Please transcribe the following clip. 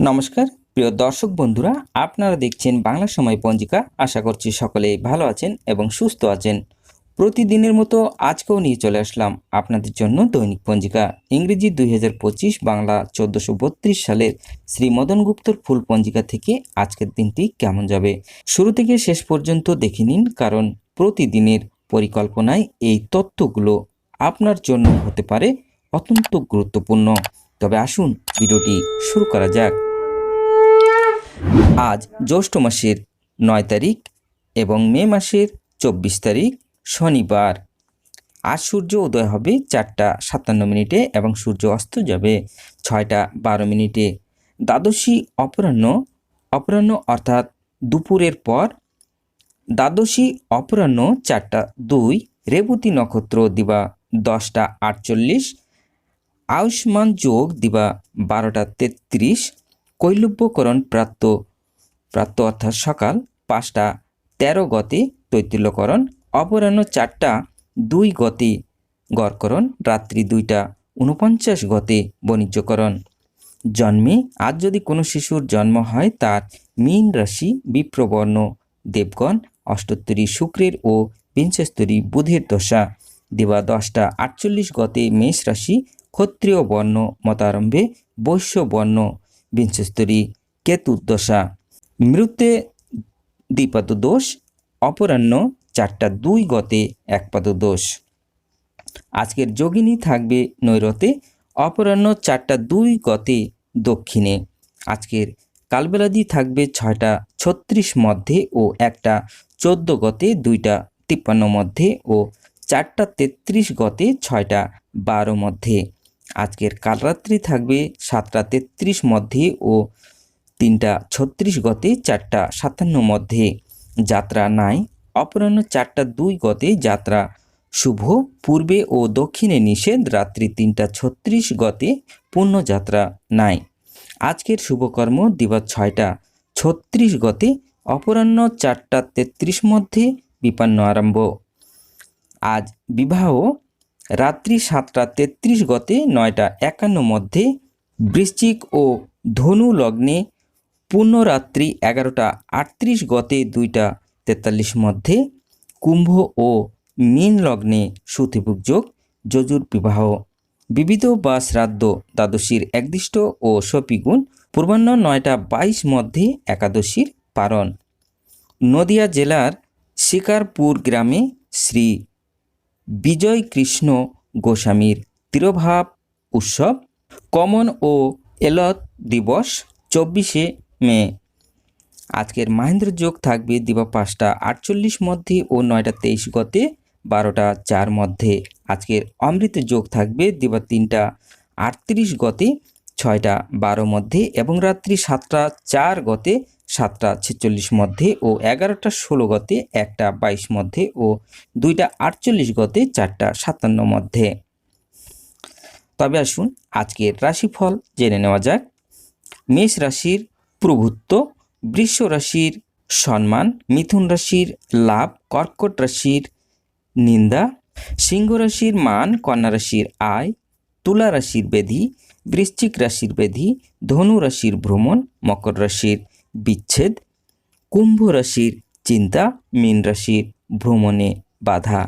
নমস্কার, প্রিয় দর্শক বন্ধুরা, আপনারা দেখছেন বাংলা সময় পঞ্জিকা। আশা করছি সকলে ভালো আছেন এবং সুস্থ আছেন। প্রতিদিনের মতো আজকেও নিয়ে চলে আসলাম আপনাদের জন্য দৈনিক পঞ্জিকা। ইংরেজি দুই হাজার পঁচিশ বাংলা চোদ্দোশো সালের শ্রী মদন গুপ্তর ফুল পঞ্জিকা থেকে আজকের দিনটি কেমন যাবে? শুরু থেকে শেষ পর্যন্ত দেখে নিন, কারণ প্রতিদিনের পরিকল্পনায় এই তথ্যগুলো আপনার জন্য হতে পারে অত্যন্ত গুরুত্বপূর্ণ। তবে আসুন ভিডিওটি শুরু করা যাক। আজ জ্যৈষ্ঠ মাসের নয় তারিখ এবং মে মাসের চব্বিশ তারিখ শনিবার। আজ সূর্য উদয় হবে চারটা সাতান্ন মিনিটে এবং সূর্য অস্ত যাবে ছয়টা বারো মিনিটে। দ্বাদশী অপরাহ্ন অপরাহ্ন অর্থাৎ দুপুরের পর। দ্বাদশী অপরাহ্ন চারটা দুই, রেবতী নক্ষত্র দিবা দশটা আটচল্লিশ আয়ুষ্মান যোগ দিবা বারোটা তেত্রিশ, কৈলব্যকরণ প্রাপ্ত প্রাপ্ত অর্থাৎ সকাল পাঁচটা তেরো গতে, তৈতিল্যকরণ, অপরাহ্ন চারটা দুই গতে, গড়করণ রাত্রি দুইটা উনপঞ্চাশ গতে, বাণিজ্যকরণ। জন্মে আজ যদি কোনো শিশুর জন্ম হয়, তার মীন রাশি বিপ্রবর্ণ, দেবগণ, অষ্টোত্তরী শুক্রের ও বিংশস্তরী বুধের দশা। দিবা দশটা আটচল্লিশ গতে মেষ রাশি ক্ষত্রিয় বর্ণ মতারম্ভে বৈশ্য বর্ণ বিংশস্তরী কেতুর দশা। মৃত্যে দ্বিপাদ দোষ, অপরাহ্ন চারটা দুই গতে একপাদ দোষ। আজকের যোগিনী থাকবে নৈরতে, অপরাহ্ন চারটা দুই গতে দক্ষিণে। আজকের কালবেলাদি থাকবে ছয়টা ছত্রিশ মধ্যে ও একটা চোদ্দ গতে দুইটা তিপ্পান্ন মধ্যে ও চারটা তেত্রিশ গতে ছয়টা বারো মধ্যে। আজকের কালরাত্রি থাকবে সাতটা তেত্রিশ মধ্যে ও তিনটা ছত্রিশ গতে চারটা সাতান্ন মধ্যে। যাত্রা নাই, অপরাহ্ন চারটা দুই গতে যাত্রা শুভ, পূর্বে ও দক্ষিণে নিষেধ, রাত্রি তিনটা ছত্রিশ গতে পূর্ণযাত্রা নাই। আজকের শুভকর্ম দিবা ছয়টা ছত্রিশ গতে, অপরাহ্ন চারটা তেত্রিশ মধ্যে বিপান্ন আরম্ভ। আজ বিবাহ রাত্রি সাতটা তেত্রিশ গতে নয়টা একান্ন মধ্যে বৃশ্চিক ও ধনু লগ্নে পূর্ণরাত্রি এগারোটা আটত্রিশ গতে দুইটা তেতাল্লিশ মধ্যে কুম্ভ ও মীন লগ্নে সুতিভুক যোগ যজুর বিবাহ। বিবিধ বা শ্রাদ্ধ দ্বাদশীর একদিষ্ট ও সপিগুণ পূর্বাহ্ন নয়টা বাইশ মধ্যে একাদশীর পারণ। নদিয়া জেলার শিকারপুর গ্রামে শ্রী বিজয় কৃষ্ণ গোস্বামীর তিরোভাব উৎসব কমন ও এলত দিবস চব্বিশে মে। আজকের মাহেন্দ্র যোগ থাকবে দিবা পাঁচটা আটচল্লিশ মধ্যে ও নয়টা তেইশ গতে বারোটা চার মধ্যে। আজকের অমৃত যোগ থাকবে দিবা তিনটা আটত্রিশ গতে, ছয়টা বারো মধ্যে এবং রাত্রি সাতটা চার গতে সাতটা ছেচল্লিশ মধ্যে ও এগারোটা ষোলো গতে, একটা বাইশ মধ্যে ও দুইটা আটচল্লিশ গতে, চারটা সাতান্ন মধ্যে। তবে আসুন আজকের রাশিফল জেনে নেওয়া যাক। মেষ রাশির প্রভুত্ব, বৃষ রাশির সম্মান, মিথুন রাশির লাভ, কর্কট রাশির নিন্দা, সিংহ রাশির মান, কন্যা রাশির আয়, তুলা রাশির বেধি, বৃশ্চিক রাশির বেধি, ধনু রাশির ভ্রমণ, মকর রাশির বিচ্ছেদ। কুম্ভ রাশির চিন্তা মীন রাশির ভ্রমণে বাধা।